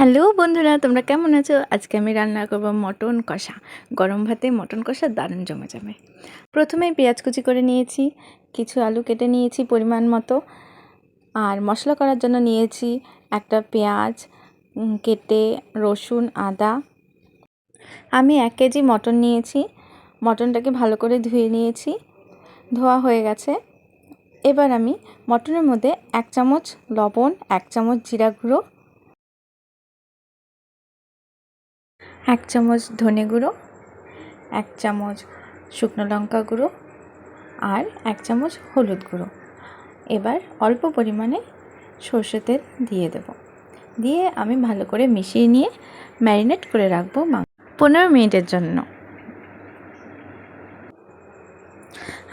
Hello বন্ধুরা, তোমরা কেমন আছো? আজকে আমি রান্না করব মটন কষা। গরম ভাতে মটন কষা দারুণ জমে যাবে প্রথমে পেঁয়াজ কুচি করে নিয়েছি, কিছু আলু কেটে নিয়েছি পরিমাণ মতো, আর মশলা করার জন্য নিয়েছি একটা পেঁয়াজ কেটে রসুন, আদা। আমি এক কেজি মটন নিয়েছি, মটনটাকে ভালো করে ধুয়ে নিয়েছি, ধোয়া হয়ে গেছে। এবার আমি মটনের মধ্যে এক চামচ লবণ, এক চামচ জিরা গুঁড়ো এক চামচ ধনে গুঁড়ো, এক চামচ শুকনো লঙ্কা গুঁড়ো আর এক চামচ হলুদ গুঁড়ো। এবার অল্প পরিমাণে সর্ষে তেল দিয়ে দেব। দিয়ে আমি ভালো করে মিশিয়ে নিয়ে ম্যারিনেট করে রাখব মা পনেরো মিনিটের জন্য।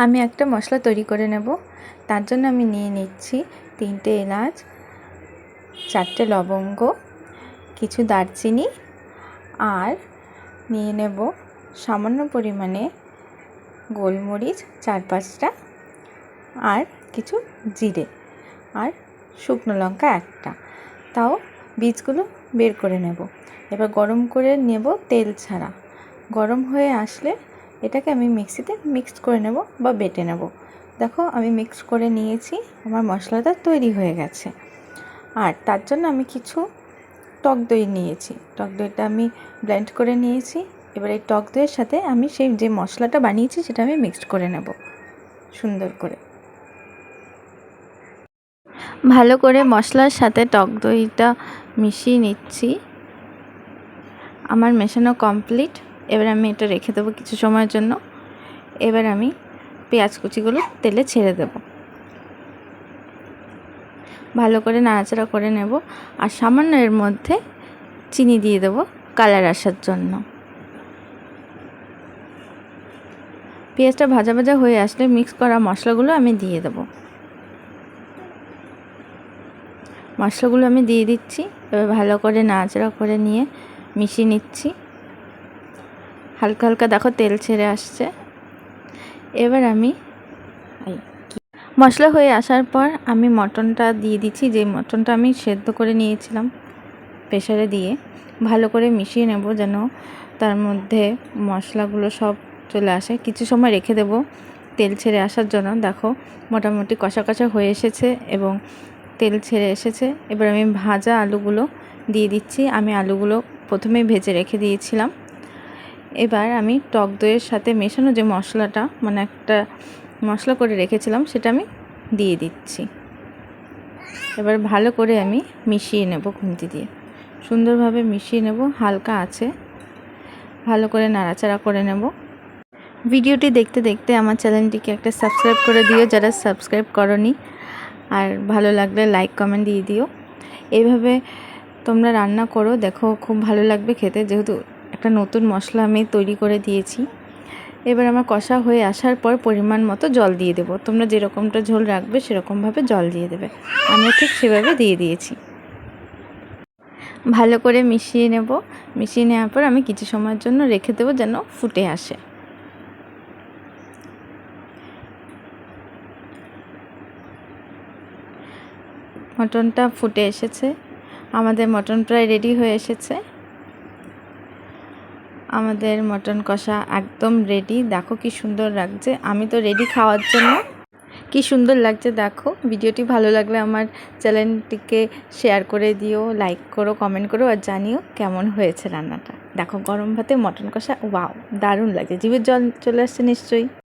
আমি একটা মশলা তৈরি করে নেব। তার জন্য আমি নিয়ে নিচ্ছি তিনটে এলাচ, চারটে লবঙ্গ, কিছু দারচিনি আর নিয়ে নেব সামান্য পরিমাণে গোলমরিচ চার পাঁচটা আর কিছু জিরে আর শুকনো লঙ্কা একটা। তাও বীজগুলো বের করে নেব। এবার গরম করে নেব তেল ছাড়া। গরম হয়ে আসলে এটাকে আমি মিক্সিতে মিক্সড করে নেব বা বেটে নেব। দেখো আমি মিক্স করে নিয়েছি, আমার মশলাটা তৈরি হয়ে গেছে। আর তার জন্য আমি কিছু টক দই নিয়েছি। টক দইটা আমি ব্লেন্ড করে নিয়েছি। এবার এই টক দইয়ের সাথে আমি সেই যে মশলাটা বানিয়েছি সেটা আমি মিক্সড করে নেব। সুন্দর করে। ভালো করে মশলার সাথে টক দইটা মিশিয়ে নিচ্ছি। আমার মেশানো কমপ্লিট এবার আমি এটা রেখে দেবো কিছু সময়ের জন্য। এবার আমি পেঁয়াজ কুচিগুলো তেলে ছেড়ে দেবো। ভালো করে নাড়াচাড়া করে নেব আর সামান্য এর মধ্যে চিনি দিয়ে দেবো কালার আসার জন্য। পেঁয়াজটা ভাজা ভাজা হয়ে আসলে মিক্স করা মশলাগুলো আমি দিয়ে দেবো। মশলাগুলো আমি দিয়ে দিচ্ছি, এবার ভালো করে নাড়াচাড়া করে নিয়ে মিশিয়ে নিচ্ছি। হালকা হালকা দেখো তেল ছেড়ে আসছে। এবার আমি মশলা হয়ে আসার পর আমি মটনটা দিয়ে দিচ্ছি। যে মটনটা আমি সেদ্ধ করে নিয়েছিলাম প্রেশারে দিয়ে, ভালো করে মিশিয়ে নেব যেন তার মধ্যে মশলাগুলো সব চলে আসে। কিছু সময় রেখে দেব তেল ছেড়ে আসার জন্য। দেখো, মোটামুটি কষা কষা হয়ে এসেছে এবং তেল ছেড়ে এসেছে। এবার আমি ভাজা আলুগুলো দিয়ে দিচ্ছি। আমি আলুগুলো প্রথমেই ভেজে রেখে দিয়েছিলাম। এবার আমি টক দইয়ের সাথে মেশানো যে মশলাটা মানে একটা মশলা করে রেখেছিলাম, সেটা আমি দিয়ে দিচ্ছি। এবার ভালো করে আমি মিশিয়ে নেব খুন্তি দিয়ে। সুন্দরভাবে মিশিয়ে নেব, হালকা আছে। ভালো করে নাড়াচাড়া করে নেব। ভিডিওটি দেখতে দেখতে আমার চ্যানেলটিকে একটা সাবস্ক্রাইব করে দিও, যারা সাবস্ক্রাইব করনি। আর ভালো লাগলে লাইক, কমেন্ট দিয়ে দিও। এইভাবে তোমরা রান্না করো, দেখো খুব ভালো লাগবে খেতে। যেহেতু একটা নতুন মশলা আমি তৈরি করে দিয়েছি। এবার আমার কষা হয়ে আসার পর পরিমাণ মতো জল দিয়ে দেবো। তোমরা যেরকমটা ঝোল রাখবে সেরকমভাবে জল দিয়ে দেবে। আমি ঠিক সেভাবে দিয়ে দিয়েছি। ভালো করে মিশিয়ে নেব। মিশিয়ে নেওয়ার পর আমি কিছু সময়ের জন্য রেখে দেবো যেন ফুটে আসে। মটনটা ফুটে এসেছে। আমাদের মটন প্রায় রেডি হয়ে এসেছে। আমাদের মটন কষা একদম রেডি দেখো কি সুন্দর লাগছে। আমি তো রেডি খাওয়ার জন্য। কি সুন্দর লাগছে, দেখো। ভিডিওটি ভালো লাগলে আমার চ্যানেলটিকে শেয়ার করে দিও লাইক করো কমেন্ট করো আর জানিও কেমন হয়েছে রান্নাটা। দেখো, গরম ভাতে মটন কষা ওয়াও দারুণ লাগছে। জীবের জল চলে আসছে নিশ্চয়ই।